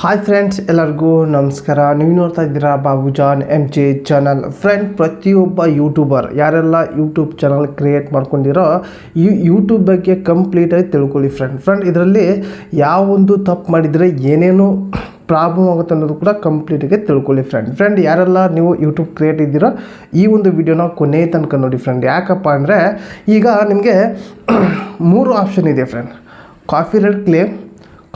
Hi friends ಎಲ್ಲರಿಗೂ ನಮಸ್ಕಾರ. ನೀವು ನೋಡ್ತಾ ಇದ್ದೀರಾ Babu Jan M J channel friend ಪ್ರತಿಯೊಬ್ಬ ಯೂಟ್ಯೂಬರ್ ಯಾರೆಲ್ಲ ಯೂಟ್ಯೂಬ್ ಚಾನಲ್ ಕ್ರಿಯೇಟ್ ಮಾಡ್ಕೊಂಡಿರೋ, ಈ ಯೂಟ್ಯೂಬ್ ಬಗ್ಗೆ ಕಂಪ್ಲೀಟಾಗಿ ತಿಳ್ಕೊಳ್ಳಿ ಫ್ರೆಂಡ್ ಫ್ರೆಂಡ್ ಇದರಲ್ಲಿ ಯಾವೊಂದು ತಪ್ಪು ಮಾಡಿದರೆ ಏನೇನು ಪ್ರಾಬ್ಲಮ್ ಆಗುತ್ತೆ ಅನ್ನೋದು ಕೂಡ ಕಂಪ್ಲೀಟಾಗಿ ತಿಳ್ಕೊಳ್ಳಿ ಫ್ರೆಂಡ್ ಫ್ರೆಂಡ್ ಯಾರೆಲ್ಲ ನೀವು ಯೂಟ್ಯೂಬ್ ಕ್ರಿಯೇಟ್ ಇದ್ದೀರೋ, ಈ ಒಂದು ವಿಡಿಯೋನ ಕೊನೆ ತನಕ ನೋಡಿ ಫ್ರೆಂಡ್ ಯಾಕಪ್ಪ ಅಂದರೆ, ಈಗ ನಿಮಗೆ ಮೂರು ಆಪ್ಷನ್ ಇದೆ friend copyright claim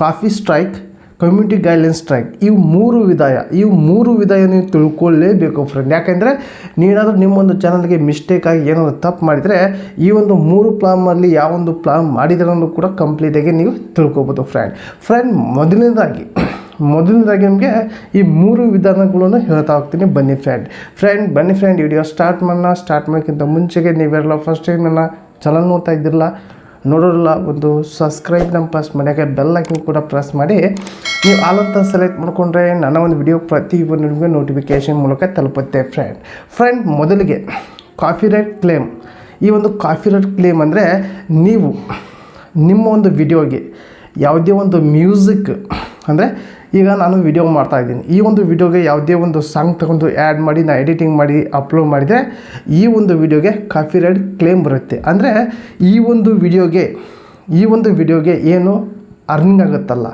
copy strike community guidelines strike ಇವು ಮೂರು ವಿಧಾಯ ಇವು ಮೂರು ವಿಧಾಯ ನೀವು ತಿಳ್ಕೊಳ್ಳೇಬೇಕು ಫ್ರೆಂಡ್ ಯಾಕೆಂದರೆ ನೀನಾದರೂ ನಿಮ್ಮೊಂದು ಚಾನಲ್ಗೆ ಮಿಸ್ಟೇಕಾಗಿ ಏನಾದರೂ ತಪ್ಪು ಮಾಡಿದರೆ ಈ ಒಂದು ಮೂರು ಪ್ಲಾನಲ್ಲಿ ಯಾವೊಂದು ಪ್ಲಾನ್ ಮಾಡಿದ್ರೆ ಕೂಡ ಕಂಪ್ಲೀಟಾಗಿ ನೀವು ತಿಳ್ಕೊಬೋದು ಫ್ರೆಂಡ್ ಫ್ರೆಂಡ್ ಮೊದಲನೇದಾಗಿ ಮೊದಲನೇದಾಗಿ ನಿಮಗೆ ಈ ಮೂರು ವಿಧಾನಗಳನ್ನು ಹೇಳ್ತಾ ಹೋಗ್ತೀನಿ. ಬನ್ನಿ ಫ್ರೆಂಡ್ ಫ್ರೆಂಡ್ ಬನ್ನಿ ಫ್ರೆಂಡ್ ವಿಡಿಯೋ ಸ್ಟಾರ್ಟ್ ಮಾಡೋಣ. ಸ್ಟಾರ್ಟ್ ಮಾಡೋಕ್ಕಿಂತ ಮುಂಚೆಗೆ ನೀವೆಲ್ಲ ಫಸ್ಟ್ ಟೈಮ್ ನನ್ನ ಚಾನಲ್ ನೋಡ್ತಾ ಇದ್ದಿರಲ್ಲ ನೋಡೋಲ್ಲ ಒಂದು ಸಬ್ಸ್ಕ್ರೈಬ್ ನಮ್ಮ ಪ್ರೆಸ್ ಮನೆಗೆ ಬೆಲ್ ಐಕನ್ ಕೂಡ ಪ್ರೆಸ್ ಮಾಡಿ. ನೀವು ಆಲಂತ ಸೆಲೆಕ್ಟ್ ಮಾಡಿಕೊಂಡ್ರೆ ನನ್ನ ಒಂದು ವಿಡಿಯೋ ಪ್ರತಿ ನಿಮಗೆ ನೋಟಿಫಿಕೇಶನ್ ಮೂಲಕ ತಲುಪುತ್ತೆ ಫ್ರೆಂಡ್ ಫ್ರೆಂಡ್ ಮೊದಲಿಗೆ ಕಾಫಿ ರೇಟ್ ಕ್ಲೇಮ್ ಈ ಒಂದು ಕಾಫಿರೈಟ್ ಕ್ಲೇಮ್ ಅಂದರೆ ನೀವು ನಿಮ್ಮ ಒಂದು ವಿಡಿಯೋಗೆ ಯಾವುದೇ ಒಂದು ಮ್ಯೂಸಿಕ್ ಅಂದರೆ ಈಗ ನಾನು ವಿಡಿಯೋ ಮಾಡ್ತಾ ಇದ್ದೀನಿ. ಈ ಒಂದು ವಿಡಿಯೋಗೆ ಯಾವುದೇ ಒಂದು ಸಾಂಗ್ ತಗೊಂಡು ಆ್ಯಡ್ ಮಾಡಿ ನಾನು ಎಡಿಟಿಂಗ್ ಮಾಡಿ ಅಪ್ಲೋಡ್ ಮಾಡಿದರೆ ಈ ಒಂದು ವಿಡಿಯೋಗೆ ಕಾಫಿ ರೈಡ್ ಕ್ಲೇಮ್ ಬರುತ್ತೆ. ಅಂದರೆ ಈ ಒಂದು ವಿಡಿಯೋಗೆ ಈ ಒಂದು ವಿಡಿಯೋಗೆ ಏನು ಅರ್ನಿಂಗ್ ಆಗುತ್ತಲ್ಲ?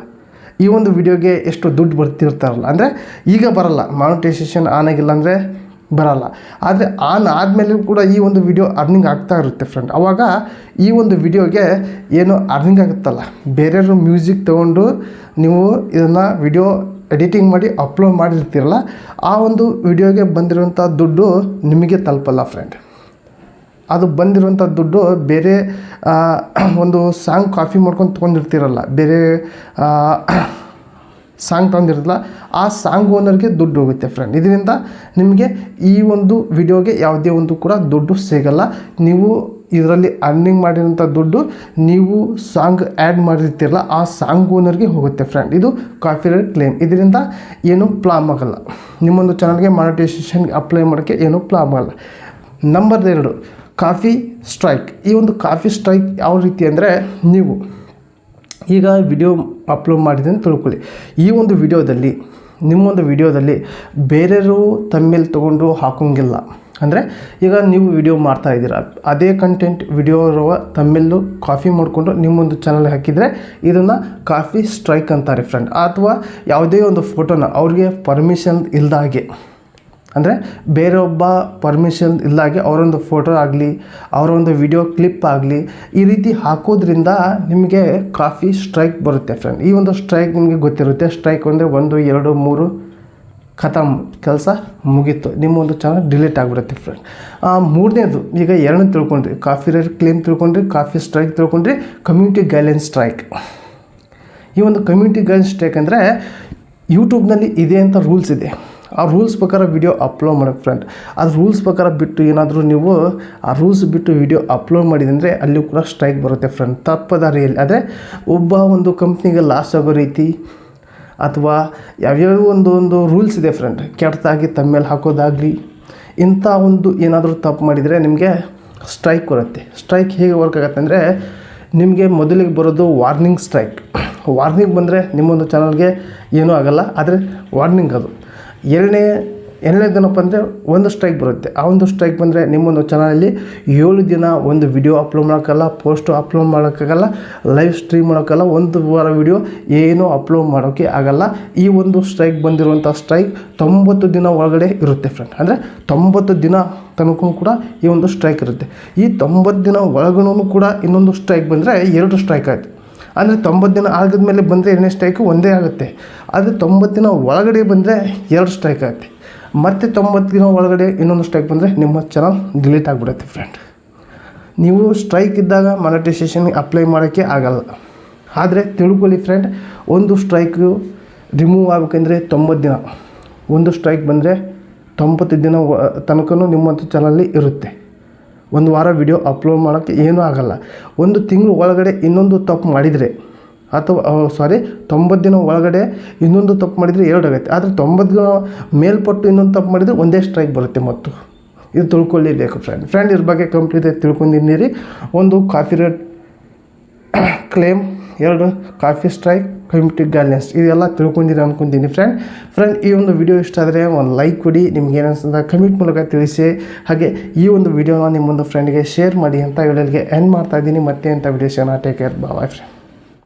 ಈ ಒಂದು ವಿಡಿಯೋಗೆ ಎಷ್ಟು ದುಡ್ಡು ಬರ್ತಿರ್ತಾರಲ್ಲ? ಅಂದರೆ ಈಗ ಬರಲ್ಲ. ಮಾನಿಟೈಸೇಷನ್ ಆನ್ ಆಗಿಲ್ಲ ಅಂದರೆ ಬರಲ್ಲ. ಆದರೆ ಆನ್ ಆದಮೇಲೆ ಕೂಡ ಈ ಒಂದು ವಿಡಿಯೋ ಅರ್ನಿಂಗ್ ಆಗ್ತಾ ಇರುತ್ತೆ ಫ್ರೆಂಡ್ ಆವಾಗ ಈ ಒಂದು ವಿಡಿಯೋಗೆ ಏನು ಅರ್ನಿಂಗ್ ಆಗುತ್ತಲ್ಲ? ಬೇರೆಯವರು ಮ್ಯೂಸಿಕ್ ತೊಗೊಂಡು ನೀವು ಇದನ್ನು ವಿಡಿಯೋ ಎಡಿಟಿಂಗ್ ಮಾಡಿ ಅಪ್ಲೋಡ್ ಮಾಡಿರ್ತೀರಲ್ಲ, ಆ ಒಂದು ವಿಡಿಯೋಗೆ ಬಂದಿರುವಂಥ ದುಡ್ಡು ನಿಮಗೆ ತಲುಪಲ್ಲ ಫ್ರೆಂಡ್ ಅದು ಬಂದಿರುವಂಥ ದುಡ್ಡು ಬೇರೆ ಒಂದು ಸಾಂಗ್ ಕಾಫಿ ಮಾಡ್ಕೊಂಡು ತೊಗೊಂಡಿರ್ತೀರಲ್ಲ, ಬೇರೆ ಸಾಂಗ್ ತಂದಿರಲ್ಲ ಆ ಸಾಂಗ್ ಓನರ್ಗೆ ದುಡ್ಡು ಹೋಗುತ್ತೆ ಫ್ರೆಂಡ್ ಇದರಿಂದ ನಿಮಗೆ ಈ ಒಂದು ವಿಡಿಯೋಗೆ ಯಾವುದೇ ಒಂದು ಕೂಡ ದುಡ್ಡು ಸಿಗಲ್ಲ. ನೀವು ಇದರಲ್ಲಿ ಅರ್ನಿಂಗ್ ಮಾಡಿರೋಂಥ ದುಡ್ಡು ನೀವು ಸಾಂಗ್ ಆ್ಯಡ್ ಮಾಡಿರ್ತೀರಲ್ಲ, ಆ ಸಾಂಗ್ ಓನರ್ಗೆ ಹೋಗುತ್ತೆ ಫ್ರೆಂಡ್ ಇದು ಕಾಪಿರೈಟ್ ಕ್ಲೇಮ್ ಇದರಿಂದ ಏನೂ ಪ್ಲಾಮ್ ಆಗಲ್ಲ. ನಿಮ್ಮೊಂದು ಚಾನಲ್ಗೆ ಮಾನಿಟೈಸೇಷನ್ಗೆ ಅಪ್ಲೈ ಮಾಡೋಕ್ಕೆ ಏನೂ ಪ್ಲಾಮ್ ಆಗಲ್ಲ. ನಂಬರ್ ಎರಡು ಕಾಫಿ ಸ್ಟ್ರೈಕ್ ಈ ಒಂದು ಕಾಫಿ ಸ್ಟ್ರೈಕ್ ಯಾವ ರೀತಿ ಅಂದರೆ, ನೀವು ಈಗ ವಿಡಿಯೋ ಅಪ್ಲೋಡ್ ಮಾಡಿದೆ ಅಂತ ತಿಳ್ಕೊಳ್ಳಿ. ಈ ಒಂದು ವಿಡಿಯೋದಲ್ಲಿ ನಿಮ್ಮೊಂದು ವಿಡಿಯೋದಲ್ಲಿ ಬೇರೆಯವರು ತಮ್ಮೇಲೆ ತೊಗೊಂಡು ಹಾಕೋಂಗಿಲ್ಲ. ಅಂದರೆ ಈಗ ನೀವು ವಿಡಿಯೋ ಮಾಡ್ತಾ ಇದ್ದೀರಾ. ಅದೇ ಕಂಟೆಂಟ್ ವಿಡಿಯೋ ಇರುವ ತಮ್ಮೆಲ್ಲೂ ಕಾಫಿ ಮಾಡಿಕೊಂಡು ನಿಮ್ಮೊಂದು ಚಾನಲ್ಗೆ ಹಾಕಿದರೆ ಇದನ್ನು ಕಾಫಿ ಸ್ಟ್ರೈಕ್ ಅಂತಾರೆ ಫ್ರೆಂಡ್ ಅಥವಾ ಯಾವುದೇ ಒಂದು ಫೋಟೋನ ಅವ್ರಿಗೆ ಪರ್ಮಿಷನ್ ಇಲ್ದಾಗೆ ಅಂದರೆ ಬೇರೊಬ್ಬ ಪರ್ಮಿಷನ್ ಇಲ್ಲಾಗಿ ಅವರೊಂದು ಫೋಟೋ ಆಗಲಿ, ಅವರೊಂದು ವಿಡಿಯೋ ಕ್ಲಿಪ್ ಆಗಲಿ, ಈ ರೀತಿ ಹಾಕೋದ್ರಿಂದ ನಿಮಗೆ ಕಾಫಿ ಸ್ಟ್ರೈಕ್ ಬರುತ್ತೆ ಫ್ರೆಂಡ್ ಈ ಒಂದು ಸ್ಟ್ರೈಕ್ ನಿಮಗೆ ಗೊತ್ತಿರುತ್ತೆ. ಸ್ಟ್ರೈಕ್ ಅಂದರೆ ಒಂದು, ಎರಡು, ಮೂರು ಖತಮ್ ಕೆಲಸ ಮುಗೀತು. ನಿಮ್ಮ ಒಂದು ಚಾನಲ್ ಡಿಲೀಟ್ ಆಗಿಬಿಡುತ್ತೆ ಫ್ರೆಂಡ್ ಮೂರನೇದು, ಈಗ ಎರಡನೇ ತಿಳ್ಕೊಂಡ್ರಿ. ಕಾಫಿ ರೇಟ್ ಕ್ಲೇಮ್ ತಿಳ್ಕೊಂಡ್ರಿ ಕಾಫಿ ಸ್ಟ್ರೈಕ್ ತಿಳ್ಕೊಂಡ್ರಿ ಕಮ್ಯುನಿಟಿ ಗೈಡ್ಲೈನ್ ಸ್ಟ್ರೈಕ್ ಈ ಒಂದು ಕಮ್ಯುನಿಟಿ ಗೈಡ್ಲೈನ್ ಸ್ಟ್ರೈಕ್ ಅಂದರೆ ಯೂಟ್ಯೂಬ್ನಲ್ಲಿ ಇದೆ ಅಂತ ರೂಲ್ಸ್ ಇದೆ. ಆ ರೂಲ್ಸ್ ಪ್ರಕಾರ ವಿಡಿಯೋ ಅಪ್ಲೋಡ್ ಮಾಡಿ ಫ್ರೆಂಡ್ ಅದು ರೂಲ್ಸ್ ಪ್ರಕಾರ ಬಿಟ್ಟು ಏನಾದರೂ ನೀವು ಆ ರೂಲ್ಸ್ ಬಿಟ್ಟು ವಿಡಿಯೋ ಅಪ್ಲೋಡ್ ಮಾಡಿದಂದರೆ ಅಲ್ಲಿ ಕೂಡ ಸ್ಟ್ರೈಕ್ ಬರುತ್ತೆ ಫ್ರೆಂಡ್ ತಪ್ಪದಾರಿಯಲ್ಲಿ. ರಿಯಲ್ ಆದರೆ ಒಬ್ಬ ಒಂದು ಕಂಪ್ನಿಗೆ ಲಾಸ್ ಆಗೋ ರೀತಿ ಅಥವಾ ಯಾವ್ಯಾವ ಒಂದು ಒಂದು ರೂಲ್ಸ್ ಇದೆ ಫ್ರೆಂಡ್ ಕೆಟ್ಟದಾಗಿ ತಮ್ಮೇಲೆ ಹಾಕೋದಾಗಲಿ, ಇಂಥ ಒಂದು ಏನಾದರೂ ತಪ್ಪು ಮಾಡಿದರೆ ನಿಮಗೆ ಸ್ಟ್ರೈಕ್ ಬರುತ್ತೆ. ಸ್ಟ್ರೈಕ್ ಹೇಗೆ ವರ್ಕ್ ಆಗುತ್ತೆ ಅಂದರೆ ನಿಮಗೆ ಮೊದಲಿಗೆ ಬರೋದು ವಾರ್ನಿಂಗ್ ಸ್ಟ್ರೈಕ್ ವಾರ್ನಿಂಗ್ ಬಂದರೆ ನಿಮ್ಮೊಂದು ಚಾನಲ್ಗೆ ಏನೂ ಆಗಲ್ಲ, ಆದರೆ ವಾರ್ನಿಂಗ್ ಅದು. ಎರಡನೇ ಎರಡನೇದೇನಪ್ಪ ಅಂದರೆ ಒಂದು ಸ್ಟ್ರೈಕ್ ಬರುತ್ತೆ. ಆ ಒಂದು ಸ್ಟ್ರೈಕ್ ಬಂದರೆ ನಿಮ್ಮೊಂದು ಚಾನಲಲ್ಲಿ ಏಳು ದಿನ ಒಂದು ವಿಡಿಯೋ ಅಪ್ಲೋಡ್ ಮಾಡೋಕ್ಕಲ್ಲ ಪೋಸ್ಟು ಅಪ್ಲೋಡ್ ಮಾಡೋಕ್ಕಾಗಲ್ಲ ಲೈವ್ ಸ್ಟ್ರೀಮ್ ಮಾಡೋಕ್ಕಲ್ಲ ಒಂದು ವಾರ ವಿಡಿಯೋ ಏನೂ ಅಪ್ಲೋಡ್ ಮಾಡೋಕ್ಕೆ ಆಗಲ್ಲ. ಈ ಒಂದು ಸ್ಟ್ರೈಕ್ ಬಂದಿರುವಂಥ ಸ್ಟ್ರೈಕ್ ತೊಂಬತ್ತು ದಿನ ಒಳಗಡೆ ಇರುತ್ತೆ ಫ್ರೆಂಡ್ ಅಂದರೆ ತೊಂಬತ್ತು ದಿನ ತನಕ ಕೂಡ ಈ ಒಂದು ಸ್ಟ್ರೈಕ್ ಇರುತ್ತೆ. ಈ ತೊಂಬತ್ತು ದಿನ ಒಳಗೂ ಕೂಡ ಇನ್ನೊಂದು ಸ್ಟ್ರೈಕ್ ಬಂದರೆ ಎರಡು ಸ್ಟ್ರೈಕ್ ಆಯಿತು. ಅಂದರೆ ತೊಂಬತ್ತು ದಿನ ಆಗಿದ್ಮೇಲೆ ಬಂದರೆ ಎರಡನೇ ಸ್ಟ್ರೈಕು ಒಂದೇ ಆಗುತ್ತೆ. ಆದರೆ ತೊಂಬತ್ತು ದಿನ ಒಳಗಡೆ ಬಂದರೆ ಎರಡು ಸ್ಟ್ರೈಕ್ ಆಗುತ್ತೆ. ಮತ್ತು ತೊಂಬತ್ತು ದಿನ ಒಳಗಡೆ ಇನ್ನೊಂದು ಸ್ಟ್ರೈಕ್ ಬಂದರೆ ನಿಮ್ಮ ಚಾನಲ್ ಡಿಲೀಟ್ ಆಗಿಬಿಡುತ್ತೆ ಫ್ರೆಂಡ್ ನೀವು ಸ್ಟ್ರೈಕ್ ಇದ್ದಾಗ ಮಾನಿಟೈಸೇಷನ್ಗೆ ಅಪ್ಲೈ ಮಾಡೋಕ್ಕೆ ಆಗಲ್ಲ. ಆದರೆ ತಿಳ್ಕೊಳ್ಳಿ ಫ್ರೆಂಡ್ ಒಂದು ಸ್ಟ್ರೈಕು ರಿಮೂವ್ ಆಗಬೇಕಂದ್ರೆ ತೊಂಬತ್ತು ದಿನ. ಒಂದು ಸ್ಟ್ರೈಕ್ ಬಂದರೆ ತೊಂಬತ್ತು ದಿನ ತನಕ ನಿಮ್ಮಂಥ ಚಾನಲ್ಲಿ ಇರುತ್ತೆ. ಒಂದು ವಾರ ವಿಡಿಯೋ ಅಪ್ಲೋಡ್ ಮಾಡೋಕ್ಕೆ ಏನೂ ಆಗಲ್ಲ. ಒಂದು ತಿಂಗಳು ಒಳಗಡೆ ಇನ್ನೊಂದು ತಪ್ಪು ಮಾಡಿದರೆ ಅಥವಾ ಸಾರಿ ತೊಂಬತ್ತು ದಿನ ಒಳಗಡೆ ಇನ್ನೊಂದು ತಪ್ಪು ಮಾಡಿದರೆ ಎರಡು ಆಗುತ್ತೆ. ಆದರೆ ತೊಂಬತ್ತು ದಿನ ಮೇಲ್ಪಟ್ಟು ಇನ್ನೊಂದು ತಪ್ಪು ಮಾಡಿದರೆ ಒಂದೇ ಸ್ಟ್ರೈಕ್ ಬರುತ್ತೆ ಮತ್ತು. ಇದು ತಿಳ್ಕೊಳ್ಳೇಬೇಕು ಫ್ರೆಂಡ್ ಫ್ರೆಂಡ್ ಇದ್ರ ಬಗ್ಗೆ ಕಂಪ್ಲೀಟಾಗಿ ತಿಳ್ಕೊಂಡಿದ್ದೀರಿ. ಒಂದು ಕಾಫಿ ರೇಟ್ ಕ್ಲೇಮ್ ಎರಡು ಕಾಫಿ ಸ್ಟ್ರೈಕ್ ಕಮ್ಯುನಿಟಿ ಗೈಡ್ಲೈನ್ಸ್ ಇದೆಲ್ಲ ತಿಳ್ಕೊಂಡಿರಿ ಅಂದ್ಕೊಂತೀನಿ ಫ್ರೆಂಡ್ ಫ್ರೆಂಡ್ ಈ ಒಂದು ವಿಡಿಯೋ ಇಷ್ಟ ಆದರೆ ಒಂದು ಲೈಕ್ ಕೊಡಿ, ನಿಮ್ಗೆ ಏನಿಸ್ತದೆ ಕಮೆಂಟ್ ಮೂಲಕ ತಿಳಿಸಿ. ಹಾಗೆ ಈ ಒಂದು ವಿಡಿಯೋನ ನಿಮ್ಮೊಂದು ಫ್ರೆಂಡ್ಗೆ ಶೇರ್ ಮಾಡಿ ಅಂತ ಹೇಳಲಿಕ್ಕೆ ಎಂಡ್ ಮಾಡ್ತಾ ಇದ್ದೀನಿ. ಮತ್ತೆ ಅಂತ ವಿಡಿಯೋ ವಿಡಿಯೋಸ್ನ ಟೇಕ್ ಕೇರ್ ಬಾಯ್ ಫ್ರೆಂಡ್